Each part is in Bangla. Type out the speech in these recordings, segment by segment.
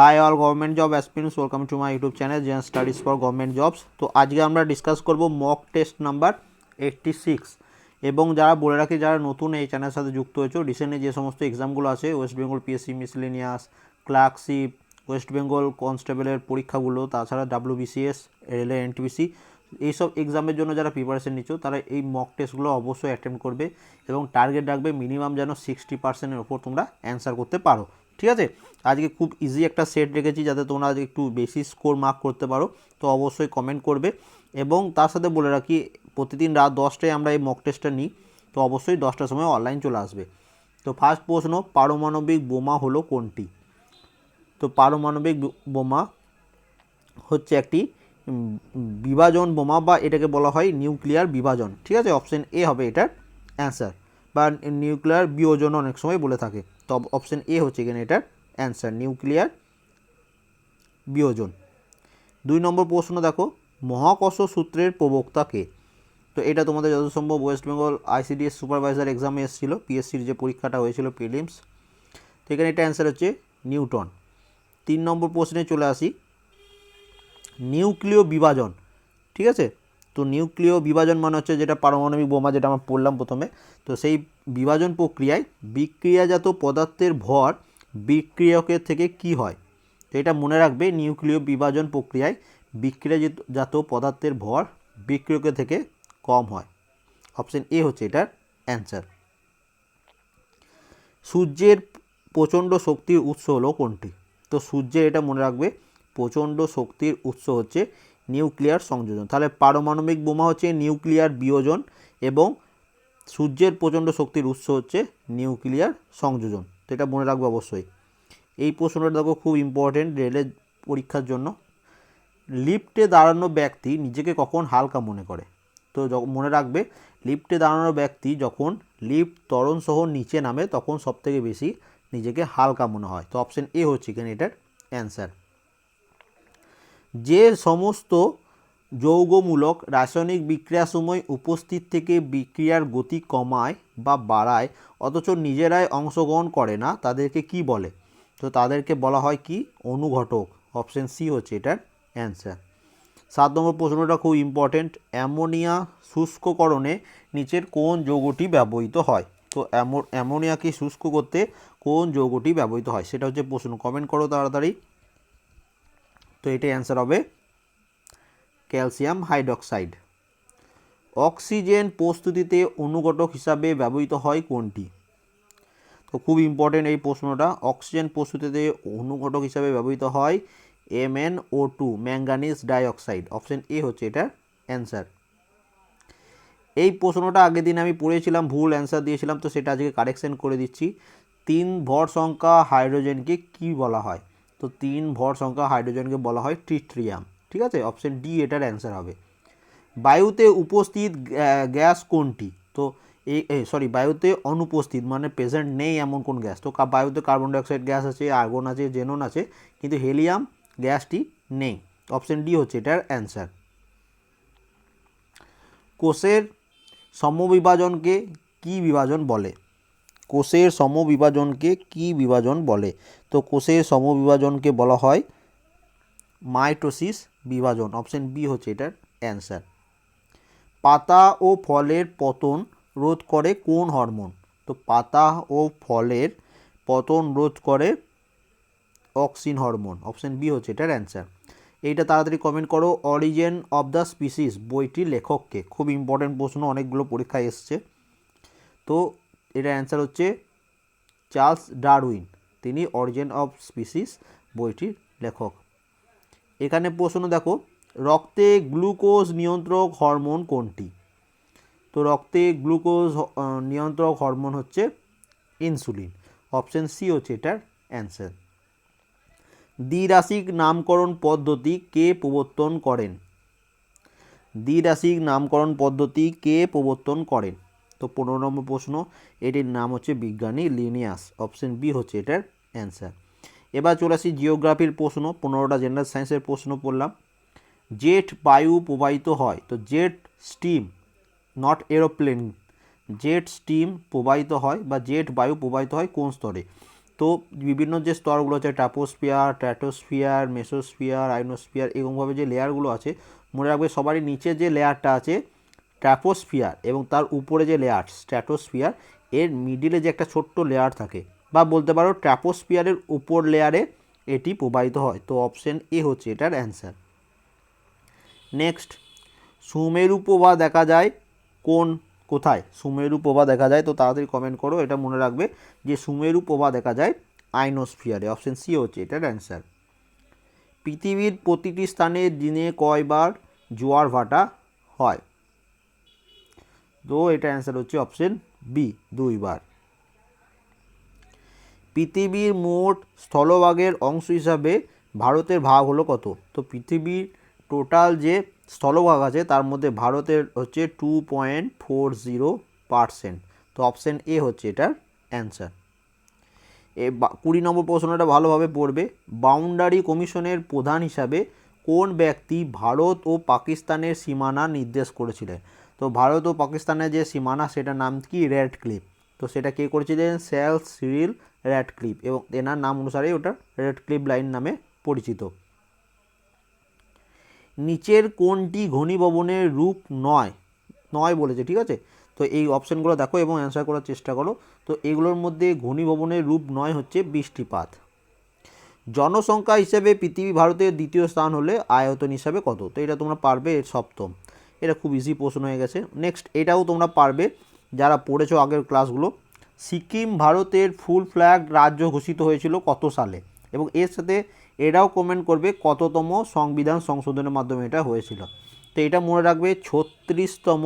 Hi all government job aspirants welcome to my YouTube channel Zen studies for government jobs তো আজকে আমরা ডিসকাস করব mock test number eighty six এবং যারা বলে রাখি, যারা নতুন এই চ্যানেলের সাথে যুক্ত হয়েছে রিসেন্টলি যে সমস্ত এক্সামগুলো আছে West Bengal PSC miscellaneous clerkship West Bengal কনস্টেবলের পরীক্ষাগুলো, তাছাড়া ডাব্লিউবিসিএস রেলের এনটিপিসি এইসব এক্সামের জন্য যারা প্রিপারেশন নিচ্ছ, তারা এই মক টেস্টগুলো অবশ্যই অ্যাটেম্প করবে এবং টার্গেট রাখবে মিনিমাম যেন সিক্সটি পার্সেন্টের ওপর তোমরা অ্যান্সার করতে পারো। ঠিক আছে? আজকে খুব ইজি একটা সেট রেখেছি যাতে তোমরা একটু বেশি স্কোর মার্ক করতে পারো। তো অবশ্যই কমেন্ট করবে। এবং তার সাথে বলে রাখি, প্রতিদিন রাত দশটায় আমরা এই মক টেস্টটা নিই। তো অবশ্যই দশটার সময় অনলাইন চলে আসবে। তো ফার্স্ট প্রশ্ন, পারমাণবিক বোমা হলো কোনটি? তো পারমাণবিক বোমা হচ্ছে একটি বিভাজন বোমা বা এটাকে বলা হয় নিউক্লিয়ার বিভাজন। ঠিক আছে? অপশন এ হবে এটার অ্যান্সার বা নিউক্লিয়ার বিয়োজন অনেক সময় বলে থাকে। তো অপশন এ হচ্ছে এখানে এটার অ্যান্সার, নিউক্লিয়ার বিয়োজন। দুই নম্বর প্রশ্ন দেখো, মহাকর্ষ সূত্রের প্রবক্তা কে? তো এটা তোমাদের যত সম্ভব ওয়েস্ট বেঙ্গল আইসিডিএস সুপারভাইজার এক্সামে এসেছিল পিএসসির যে পরীক্ষাটা হয়েছিল প্রিলিমস তো এখানে এটা অ্যান্সার হচ্ছে নিউটন। তিন নম্বর প্রশ্নে চলে আসি, নিউক্লিয় বিভাজন, ঠিক আছে? তো নিউক্লিয় বিভাজন মানে হচ্ছে যেটা পারমাণবিক বোমা যেটা আমরা পড়লাম প্রথমে, তো সেই বিভাজন প্রক্রিয়ায় বিক্রিয়াজাত পদার্থের ভর বিক্রিয়কের থেকে কি হয়? তো এটা মনে রাখবে, নিউক্লিয় বিভাজন প্রক্রিয়ায় বিক্রিয়াজাত পদার্থের ভর বিক্রিয়কের থেকে কম হয়। অপশন এ হচ্ছে এটার অ্যান্সার। সূর্যের প্রচণ্ড শক্তির উৎস হলো কোনটি? তো সূর্যের এটা মনে রাখবে, প্রচণ্ড শক্তির উৎস হচ্ছে নিউক্লিয়ার সংযোজন। তাহলে পারমাণবিক বোমা হচ্ছে নিউক্লিয়ার বিয়োজন এবং সূর্যের প্রচণ্ড শক্তির উৎস হচ্ছে নিউক্লিয়ার সংযোজন। তো এটা মনে রাখব অবশ্যই। এই প্রশ্নটা দেখো খুব ইম্পর্টেন্ট রেলের পরীক্ষার জন্য। লিফটে দাঁড়ানো ব্যক্তি নিজেকে কখন হালকা মনে করে? তো মনে রাখবে, লিফটে দাঁড়ানো ব্যক্তি যখন লিফট ত্বরণ সহ নিচে নামে তখন সবথেকে বেশি নিজেকে হালকা মনে হয়। তো অপশন এ হচ্ছে এখানে এটার অ্যান্সার যে সমস্ত যৌগমূলক রাসায়নিক বিক্রিয়ার সময় উপস্থিত থেকে বিক্রিয়ার গতি কমায় বা বাড়ায়, অথচ নিজেরাই অংশগ্রহণ করে না, তাদেরকে কি বলে? তো তাদেরকে বলা হয় কি? অনুঘটক অপশন সি হচ্ছে এটার অ্যান্সার সাত নম্বর প্রশ্নটা খুব ইম্পর্টেন্ট অ্যামোনিয়া শুষ্ককরণে নিচের কোন যৌগটি ব্যবহৃত হয়? তো অ্যামো, অ্যামোনিয়াকে শুষ্ক করতে কোন যৌগটি ব্যবহৃত হয়? সেটা হচ্ছে প্রশ্ন কমেন্ট করো তাড়াতাড়ি। তো এটাই অ্যান্সার হবে। Calcium hydroxide. অক্সিজেন প্রস্তুতিতে অনুঘটক হিসাবে ব্যবহৃত হয় কোনটি? তো খুব ইম্পর্টেন্ট এই প্রশ্নটা। অক্সিজেন প্রস্তুতিতে অনুঘটক হিসাবে ব্যবহৃত হয় MN O two manganese dioxide. Option A হচ্ছে এটার অ্যান্সার এই প্রশ্নটা আগের দিন আমি পড়েছিলাম, ভুল অ্যান্সার দিয়েছিলাম, তো সেটা আজকে কারেকশন করে দিচ্ছি। তিন ভর সংখ্যা হাইড্রোজেনকে কি বলা হয়? তো তিন ভর সংখ্যা হাইড্রোজেনকে বলা হয় ট্রিট্রিয়াম। ঠিক আছে? অপশন ডি, এটার অ্যান্সার হবে। বায়ুতে উপস্থিত গ্যা- গ্যাস কোনটি? তো এই সরি, বায়ুতে অনুপস্থিত মানে প্রেজেন্ট নেই এমন কোন গ্যাস। তো বায়ুতে কার্বন ডাইঅক্সাইড গ্যাস আছে, আর্গন আছে জেনন আছে, কিন্তু হেলিয়াম গ্যাসটি নেই। অপশন ডি হচ্ছে এটার অ্যান্সার। কোষের সমবিভাজনকে কি বিভাজন বলে? কোষের সমবিভাজনকে কি বিভাজন বলে? তো কোষের সমবিভাজনকে বলা হয় মাইটোসিস বিভাজন। অপশন বি হচ্ছে এটার অ্যান্সার। পাতা ও ফলের পতন রোধ করে কোন হরমোন? তো পাতা ও ফলের পতন রোধ করে অক্সিন হরমোন। অপশন বি হচ্ছে এটার অ্যান্সার। এইটা তাড়াতাড়ি কমেন্ট করো। অরিজিন অফ দ্য স্পিসিস বইটির লেখককে। খুব ইম্পর্টেন্ট প্রশ্ন, অনেকগুলো পরীক্ষায় এসছে। তো এটার অ্যান্সার হচ্ছে চার্লস ডারউইন। তিনি অরিজিন অফ স্পিসিস বইটির লেখক। এখানে প্রশ্ন দেখো, রক্তে গ্লুকোজ নিয়ন্ত্রক হরমোন কোনটি? তো রক্তে গ্লুকোজ নিয়ন্ত্রক হরমোন হচ্ছে ইনসুলিন অপশন সি হচ্ছে এটার অ্যান্সার দ্বিরাশিক নামকরণ পদ্ধতি কে প্রবর্তন করেন? দ্বিরাশিক নামকরণ পদ্ধতি কে প্রবর্তন করেন? তো পনেরো নম্বর প্রশ্ন, এটির নাম হচ্ছে বিজ্ঞানী লিনিয়াস। অপশন বি হচ্ছে এটার অ্যান্সার। এবার চলে আসি জিওগ্রাফির প্রশ্ন, পনেরোটা জেনারেল সায়েন্সের প্রশ্ন পড়লাম। জেট বায়ু প্রবাহিত হয়, তো jet stream not aeroplane jet stream প্রবাহিত হয় বা জেট বায়ু প্রবাহিত হয় কোন স্তরে? তো বিভিন্ন যে স্তরগুলো আছে, ট্রাপোস্ফিয়ার, ট্র্যাটোস্ফিয়ার, মেসোস্ফিয়ার, আইনোস্ফিয়ার, এরকমভাবে যে লেয়ারগুলো আছে, মনে রাখবে সবারই নিচে যে লেয়ারটা আছে ট্র্যাপোস্ফিয়ার এবং তার উপরে যে লেয়ার স্ট্র্যাটোস্ফিয়ার এর মিডিলে যে একটা ছোট্ট লেয়ার থাকে বা বলতে পারো ট্র্যাপোস্ফিয়ারের উপর লেয়ারে এটি প্রবাহিত হয়। তো অপশন এ হচ্ছে এটার অ্যান্সার নেক্সট সুমেরু প্রভা দেখা যায় কোন, কোথায়? সুমেরু প্রভা দেখা যায়, তো তাড়াতাড়ি কমেন্ট করো, এটা মনে রাখবে যে সুমেরু প্রভা দেখা যায় আইনোস্ফিয়ারে অপশন সি হচ্ছে এটার অ্যান্সার পৃথিবীর প্রতিটি স্থানে দিনে কয়বার জোয়ার ভাটা হয়? তো এটা অ্যান্সার হচ্ছে অপশন বি দুইবার। পৃথিবীর মোট স্থলভাগের অংশ হিসাবে ভারতের ভাগ হলো কত? তো পৃথিবীর টোটাল যে স্থলভাগ আছে, তার মধ্যে ভারতের হচ্ছে two point four zero percent তো অপশান এ হচ্ছে এটার অ্যান্সার এ কুড়ি নম্বর প্রশ্নটা ভালোভাবে পড়বে। বাউন্ডারি কমিশনের প্রধান হিসাবে কোন ব্যক্তি ভারত ও পাকিস্তানের সীমানা নির্দেশ করেছিলেন? তো ভারত ও পাকিস্তানের যে সীমানা, সেটার নাম কি? রেড ক্লিপ তো সেটা কে করেছিলেন স্যাল সিরিল রেড ক্লিপ এবং এনার নাম অনুসারে ওটা রেড ক্লিপ লাইন নামে পরিচিত। নিচের কোনটি ঘনীভবনের রূপ নয়? নয় বলেছে, ঠিক আছে? তো এই অপশানগুলো দেখো এবং অ্যান্সার করার চেষ্টা করো। তো এগুলোর মধ্যে ঘনীভবনের রূপ নয় হচ্ছে বৃষ্টিপাত। জনসংখ্যা হিসেবে পৃথিবী ভারতের দ্বিতীয় স্থান হলে আয়তন হিসাবে কত? তো এটা তোমরা পারবে সপ্তম। এটা খুব ইজি প্রশ্ন হয়ে গেছে। নেক্সট এটাও তোমরা পারবে। যারা পড়েছো আগের ক্লাসগুলো সিকিম ভারতের ফুল ফ্ল্যাগ রাজ্য ঘোষিত হয়েছিল কত সালে? এবং এর সাথে এটাও কমেন্ট করবে কততম সংবিধান সংশোধনের মাধ্যমে এটা হয়েছিল। তো এটা মনে রাখবে ছত্রিশতম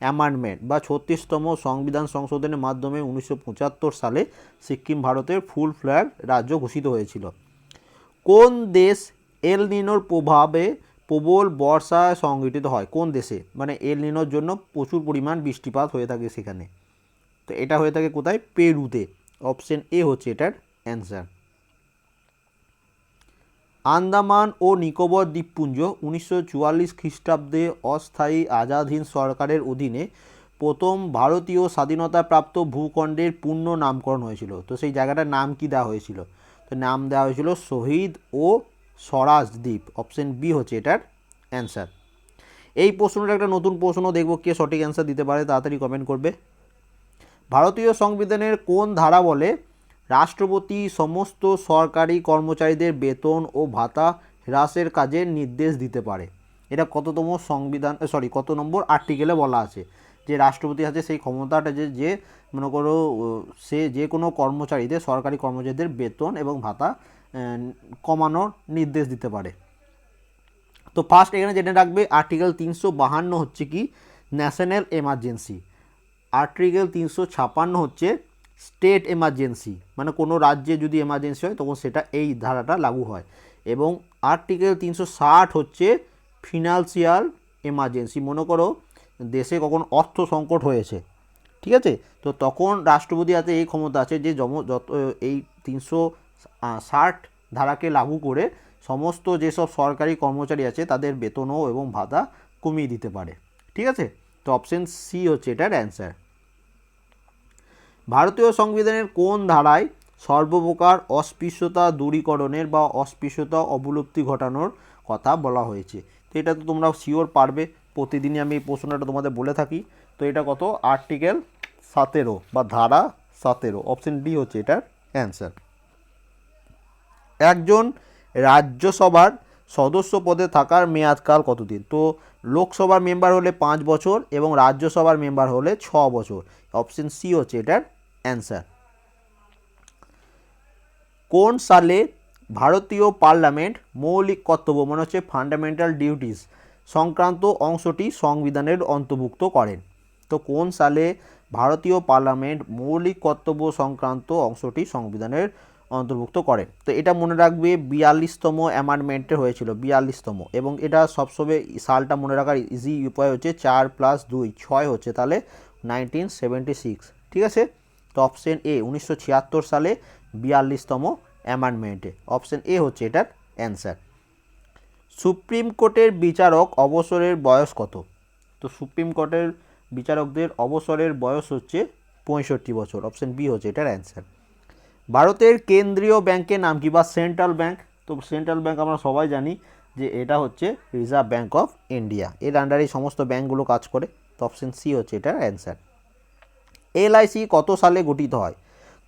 অ্যামান্ডমেন্ট বা ছত্রিশতম সংবিধান সংশোধনের মাধ্যমে উনিশশো পঁচাত্তর সালে সিকিম ভারতের ফুল ফ্ল্যাগ রাজ্য ঘোষিত হয়েছিল। কোন দেশ এল নিনোর প্রভাবে প্রবল বর্ষা সংঘটিত হয় কোন দেশে? মানে এল নিনোর জন্য প্রচুর পরিমাণ বৃষ্টিপাত হয়ে থাকে সেখানে। তো এটা হয়ে থাকে কোথায়? পেরুতে। অপশন এ হচ্ছে এটার অ্যান্সার। আন্দামান ও নিকোবর দ্বীপপুঞ্জ উনিশশো চুয়াল্লিশ খ্রিস্টাব্দে অস্থায়ী আজাদহীন সরকারের অধীনে প্রথম ভারতীয় স্বাধীনতাপ্রাপ্ত ভূখণ্ডের পূর্ণ নামকরণ হয়েছিল। তো সেই জায়গাটার নাম কি দেওয়া হয়েছিল? তো নাম দেওয়া হয়েছিল শহীদ ও স্বরাজ দ্বীপ অপশন বি হচ্ছে এটার অ্যান্সার এই প্রশ্নটা একটা নতুন প্রশ্ন, দেখব কে সঠিক অ্যান্সার দিতে পারে, তাড়াতাড়ি কমেন্ট করবে। ভারতীয় সংবিধানের কোন ধারা বলে, রাষ্ট্রপতি সমস্ত সরকারি কর্মচারীদের বেতন ও ভাতা হ্রাসের কাজে নির্দেশ দিতে পারে। এটা কততম সংবিধান সরি কত নম্বর আর্টিকেলে বলা আছে। যে রাষ্ট্রপতি আছে, সেই ক্ষমতাটা যে যে মনে করো সে যে কোনো কর্মচারীদের, সরকারি কর্মচারীদের বেতন এবং ভাতা কমানোর নির্দেশ দিতে পারে। তো ফার্স্ট এখানে জেনে রাখবে আর্টিকেল তিনশো বাহান্ন হচ্ছে কি? ন্যাশনাল এমার্জেন্সি আর্টিকেল তিনশো ছাপান্ন হচ্ছে স্টেট এমার্জেন্সি মানে কোনো রাজ্যে যদি এমার্জেন্সি হয়, তখন সেটা এই ধারাটা লাগু হয়। এবং আর্টিকেল তিনশো ষাট হচ্ছে ফিনান্সিয়াল এমার্জেন্সি মনে করো দেশে কখন অর্থ সংকট হয়েছে, ঠিক আছে? তো তখন রাষ্ট্রপতি হাতে এই ক্ষমতা আছে যে জম যত, এই তিনশো ষাট ধারাকে লাগু করে সমস্ত যেসব সরকারি কর্মচারী আছে তাদের বেতনও এবং ভাতা কমিয়ে দিতে পারে, ঠিক আছে? তো অপশন সি হচ্ছে এটার অ্যান্সার ভারতীয় সংবিধানের কোন ধারায় সর্বপ্রকার অস্পৃশ্যতা দূরীকরণের বা অস্পৃশ্যতা অবলুপ্তি ঘটানোর কথা বলা হয়েছে? তো এটা তো তোমরা শিওর পারবে। প্রতিদিনই আমি এই প্রশ্নটা তোমাদের বলে থাকি। তো এটা কত? আর্টিকেল সতেরো বা ধারা সতেরো। অপশন ডি হচ্ছে এটার অ্যান্সার একজন রাজ্যসভার সদস্য পদে থাকার মেয়াদকাল কতদিন? তো লোকসভার মেম্বার হলে পাঁচ বছর এবং রাজ্যসভার মেম্বার হলে ছ বছর। অপশন সি হচ্ছে এটার অ্যান্সার কোন সালে ভারতীয় পার্লামেন্ট মৌলিক কর্তব্য মনে হচ্ছে ফান্ডামেন্টাল ডিউটিস সংক্রান্ত অংশটি সংবিধানের অন্তর্ভুক্ত করেন। তো কোন সালে ভারতীয় পার্লামেন্ট মৌলিক কর্তব্য সংক্রান্ত অংশটি সংবিধানের অন্তর্ভুক্ত করে? তো এটা মনে রাখবে বিয়াল্লিশতম অ্যামেন্ডমেন্টে হয়েছিল, বিয়াল্লিশতম। এবং এটা সবসময় সালটা মনে রাখার ইজি উপায় হচ্ছে চার প্লাস দুই, ছয় হচ্ছে তাহলে নাইনটিন সেভেন্টি সিক্স ঠিক আছে? তো অপশন এ উনিশশো ছিয়াত্তর সালে বিয়াল্লিশতম অ্যামেন্ডমেন্টে। অপশন এ হচ্ছে এটার অ্যান্সার সুপ্রিম কোর্টের বিচারক অবসরের বয়স কত? তো সুপ্রিম কোর্টের বিচারকদের অবসরের বয়স হচ্ছে পঁয়ষট্টি বছর। অপশন বি হচ্ছে এটার অ্যান্সার। ভারতের কেন্দ্রীয় ব্যাংকের নাম কি বা সেন্ট্রাল ব্যাংক? তো সেন্ট্রাল ব্যাংক আমরা সবাই জানি যে এটা হচ্ছে রিজার্ভ ব্যাংক অফ ইন্ডিয়া। এর আন্ডারে সমস্ত ব্যাংকগুলো কাজ করে। তো অপশন সি হচ্ছে এটার অ্যান্সার। এলআইসি কত সালে গঠিত হয়?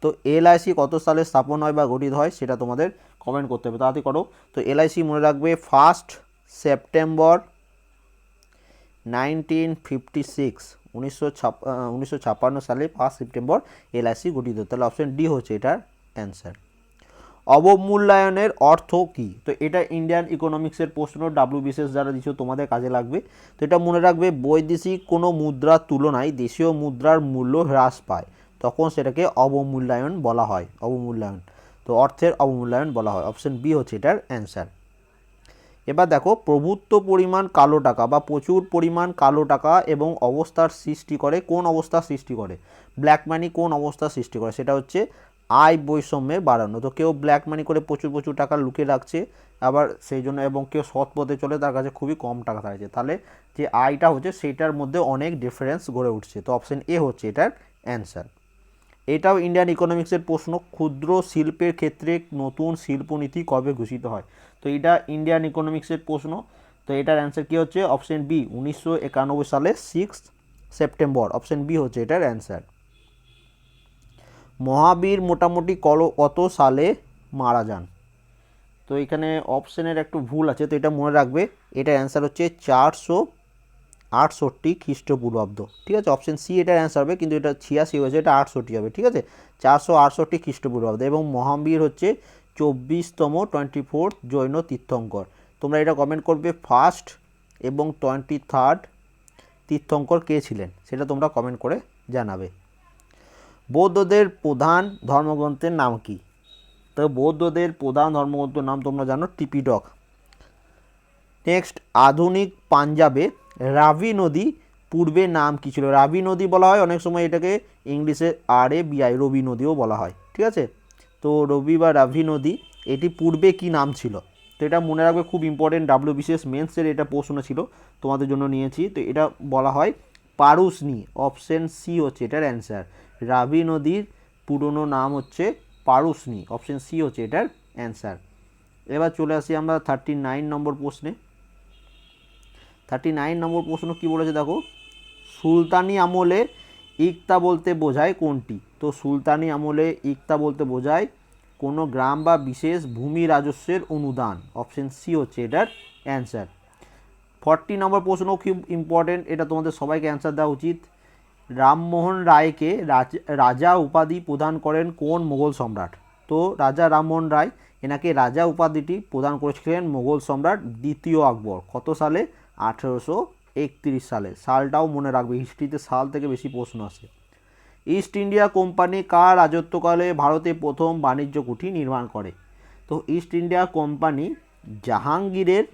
তো এলআইসি কত সালে স্থাপন হয় বা গঠিত হয় সেটা তোমাদের কমেন্ট করতে হবে, তাড়াতাড়ি করো। তো এলআইসি মনে রাখবে first September nineteen fifty six উনিশশো সালে ফার্স্ট সেপ্টেম্বর এলআইসি গঠিত তাহলে অপশন ডি হচ্ছে এটার অ্যান্সার অবমূল্যায়নের অর্থ কী? তো এটা ইন্ডিয়ান ইকোনমিক্সের প্রশ্ন ডাব্লিউ বিশেষ যারা দিচ্ছ তোমাদের কাজে লাগবে। তো এটা মনে রাখবে বৈদেশিক কোনো মুদ্রার তুলনায় দেশীয় মুদ্রার মূল্য হ্রাস পায়। তখন সেটাকে অবমূল্যায়ন বলা হয়, অবমূল্যায়ন। তো অর্থের অবমূল্যায়ন বলা হয়। অপশন বি হচ্ছে এটার অ্যান্সার এবার দেখো, প্রভুত্ব পরিমাণ কালো টাকা বা প্রচুর পরিমাণ কালো টাকা এবং অবস্থার সৃষ্টি করে, কোন অবস্থার সৃষ্টি করে? ব্ল্যাক মানি কোন অবস্থার সৃষ্টি করে? সেটা হচ্ছে আয় বৈষম্যের বাড়ানো। তো কেউ ব্ল্যাক মানি করে প্রচুর প্রচুর টাকা লুকিয়ে রাখছে, আবার সেই জন্য এবং কেউ সৎ পথে চলে, তার কাছে খুবই কম টাকা থাকছে। তাহলে যে আয়টা হচ্ছে সেইটার মধ্যে অনেক ডিফারেন্স গড়ে উঠছে। তো অপশন এ হচ্ছে এটার অ্যান্সার এটাও ইন্ডিয়ান ইকোনমিক্সের প্রশ্ন, ক্ষুদ্র শিল্পের ক্ষেত্রে নতুন শিল্পনীতি কবে ঘোষিত হয়? তো এটা ইন্ডিয়ান ইকোনমিক্সের প্রশ্ন। তো এটার অ্যান্সার কী হচ্ছে? অপশন বি উনিশশো একানব্বই সালে সিক্স সেপ্টেম্বর অপশন বি হচ্ছে এটার অ্যান্সার মহাবীর মোটামুটি কল, কত সালে মারা যান? তো এখানে অপশনের একটু ভুল আছে, তো এটা মনে রাখবে। এটার অ্যান্সার হচ্ছে চারশো আটষট্টি খ্রিস্টপূর্বাব্দ। ঠিক আছে? অপশন সি এটার অ্যান্সার হবে, কিন্তু এটা ছিয়াশি হয়েছে, এটা আটষট্টি হবে, ঠিক আছে? চারশো আটষট্টি খ্রিস্টপূর্বাব্দ এবং মহাবীর হচ্ছে চব্বিশতম টোয়েন্টি ফোর্থ জৈন তীর্থঙ্কর। তোমরা এটা কমেন্ট করবে ফার্স্ট এবং টোয়েন্টি থার্ড তীর্থঙ্কর কে ছিলেন? সেটা তোমরা কমেন্ট করে জানাবে। বৌদ্ধদের প্রধান ধর্মগ্রন্থের নাম কি? তো বৌদ্ধদের প্রধান ধর্মগ্রন্থের নাম তোমরা জানো টিপিডক। নেক্সট আধুনিক পাঞ্জাবে রাভি নদী, পূর্বে নাম কী ছিল? রাবি নদী বলা হয়, অনেক সময় এটাকে ইংলিশে আর এ বিআই রবি নদীও বলা হয়, ঠিক আছে? তো রবি বা রাভি নদী, এটি পূর্বে কি নাম ছিল? তো এটা মনে রাখবে খুব ইম্পর্টেন্ট ডাব্লিউ বিশেষ মেন্সের এটা প্রশ্ন ছিল, তোমাদের জন্য নিয়েছি। তো এটা বলা হয় পারুসনি অপশন সি হচ্ছে এটার অ্যান্সার রাভি নদীর পুরনো নাম হচ্ছে পারুসনি অপশন সি হচ্ছে এটার অ্যান্সার এবার চলে আসি আমরা থার্টি নাইন নম্বর প্রশ্নে। থার্টি নাইন নম্বর প্রশ্ন কী বলেছে দেখো? সুলতানি আমলে ইকতা বলতে বোঝায় কোনটি? তো সুলতানি আমলে ইকতা বলতে বোঝায় কোনো গ্রাম বা বিশেষ ভূমি রাজস্বের অনুদান। অপশন সি হচ্ছে এটার অ্যান্সার ফর্টি নম্বর প্রশ্ন খুব ইম্পর্টেন্ট এটা তোমাদের সবাইকে অ্যান্সার দেওয়া উচিত। রামমোহন রায়কে রাজ- উপাধি প্রদান করেন কোন মোগল সম্রাট? তো রাজা রামমোহন রায়, এনাকে রাজা উপাধিটি প্রদান করেছিলেন মোগল সম্রাট দ্বিতীয় আকবর। কত সালে? আঠেরোশো একত্রিশ সালে। সালটাও মনে রাখবে, হিস্ট্রিতে সাল থেকে বেশি প্রশ্ন আসে ইস্ট ইন্ডিয়া কোম্পানি কার রাজত্বকালে ভারতে প্রথম বাণিজ্য কুঠি নির্মাণ করে? তো ইস্ট ইন্ডিয়া কোম্পানি জাহাঙ্গীরের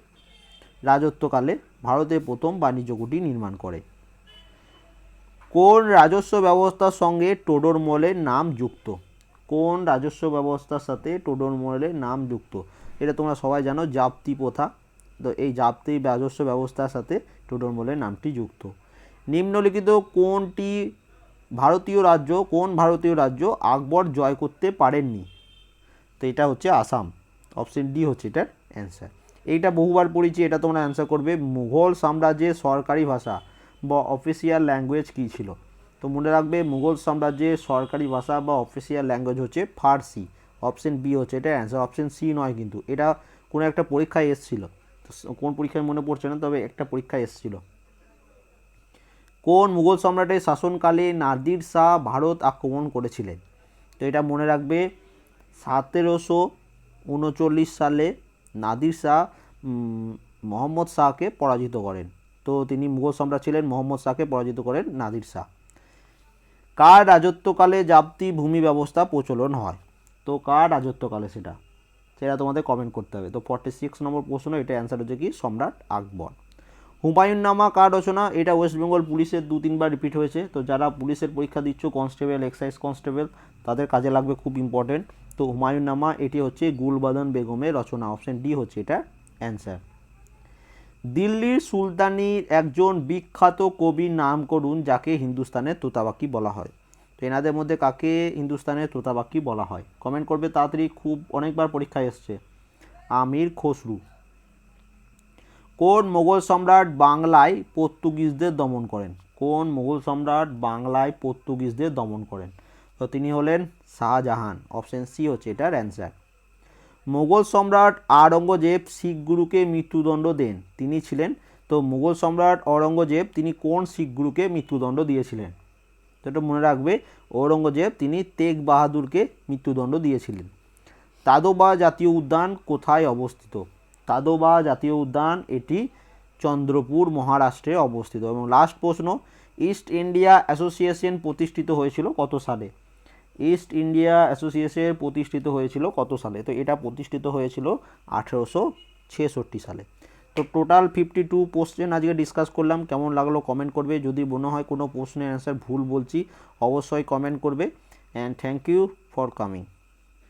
রাজত্বকালে ভারতে প্রথম বাণিজ্য কুঠি নির্মাণ করে। কোন রাজস্ব ব্যবস্থার সঙ্গে টোডর মলের নাম যুক্ত? কোন রাজস্ব ব্যবস্থার সাথে টোডরমলের নাম যুক্ত? এটা তোমরা সবাই জানো, জাপ্তি প্রথা। এই জাপ্তি রাজস্ব ব্যবস্থার সাথে টোডরমলের নামটি যুক্ত। নিম্নলিখিত কোনটি ভারতীয় রাজ্য, কোন ভারতীয় রাজ্য আকবর জয় করতে পারেননি? তো এটা হচ্ছে আসাম। অপশন ডি হচ্ছে এটার অ্যান্সার। এইটা বহুবার পড়েছি, এটা তোমরা অ্যান্সার করবে। মুঘল সাম্রাজ্যের সরকারি ভাষা বা অফিসিয়াল ল্যাঙ্গুয়েজ কী ছিল? তো মনে রাখবে, মুঘল সাম্রাজ্যের সরকারি ভাষা বা অফিসিয়াল ল্যাঙ্গুয়েজ হচ্ছে ফার্সি। অপশন বি হচ্ছে এটা অ্যান্সার। অপশন সি নয় কিন্তু, এটা কোনো একটা পরীক্ষায় এসেছিল। তো কোন পরীক্ষায় মনে পড়ছে না, তবে একটা পরীক্ষা এসেছিল। কোন মুঘল সম্রাটের শাসনকালে নাদির শাহ ভারত আক্রমণ করেছিলেন? তো এটা মনে রাখবে, সতেরোশো উনচল্লিশ সালে নাদির শাহ মোহাম্মদ শাহকে পরাজিত করেন। তো তিনি মুঘল সম্রাট ছিলেন, মোহাম্মদ শাহকে পরাজিত করেন নাদির শাহ। কার রাজত্বকালে জাপ্তি ভূমি ব্যবস্থা প্রচলন হয়? তো কার রাজত্বকালে সেটা? সেটা তোমাদের কমেন্ট করতে হবে। তো ফর্টি সিক্স নম্বর প্রশ্ন, এটা অ্যান্সার হচ্ছে কি? সম্রাট আকবর। হুমায়ুন নামা কার রচনা? এটা ওয়েস্ট বেঙ্গল পুলিশের দু, তিনবার রিপিট হয়েছে। তো যারা পুলিশের পরীক্ষা দিচ্ছ কনস্টেবল এক্সাইজ কনস্টেবল তাদের কাজে লাগবে খুব ইম্পর্টেন্ট তো হুমায়ুন নামা এটি হচ্ছে গুলবাদন বেগমের রচনা। অপশন ডি হচ্ছে এটা অ্যান্সার দিল্লির সুলতানির একজন বিখ্যাত কবির নাম করুন, যাকে হিন্দুস্তানের তোতাবাকি বলা হয়। তো এনাদের মধ্যে কাকে হিন্দুস্তানের তোতাবাকি বলা হয়? কমেন্ট করবে তাড়াতাড়ি, খুব অনেকবার পরীক্ষায় এসছে। আমির খসরু। কোন মোগল সম্রাট বাংলায় পর্তুগিজদের দমন করেন? কোন মোগল সম্রাট বাংলায় পর্তুগিজদের দমন করেন? তো তিনি হলেন শাহজাহান। অপশন সি হচ্ছে এটার অ্যান্সার মোগল সম্রাট আওরঙ্গজেব শিখ গুরুকে মৃত্যুদণ্ড দেন। তিনি ছিলেন, তো মোগল সম্রাট ঔরঙ্গজেব তিনি কোন শিখ গুরুকে মৃত্যুদণ্ড দিয়েছিলেন? তো এটা মনে রাখবে, ঔরঙ্গজেব তিনি তেগ বাহাদুরকে মৃত্যুদণ্ড দিয়েছিলেন। তাদোবা জাতীয় উদ্যান কোথায় অবস্থিত? তাদোবা জাতীয় উদ্যান এটি চন্দ্রপুর, মহারাষ্ট্রে অবস্থিত এবং লাস্ট প্রশ্ন ইস্ট ইন্ডিয়া অ্যাসোসিয়েশন প্রতিষ্ঠিত হয়েছিল কত সালে? ইস্ট ইন্ডিয়া অ্যাসোসিয়েশন প্রতিষ্ঠিত হয়েছিল কত সালে? তো এটা প্রতিষ্ঠিত হয়েছিল আঠেরোশো ছেষট্টি সালে। টোটাল ফিফটি টু কোশ্চেন আজকে ডিসকাস করলাম। কেমন লাগল কমেন্ট করবে? যদি মনে হয় কোনো প্রশ্নের অ্যান্সার ভুল বলছি, অবশ্যই কমেন্ট করবে। And thank you for coming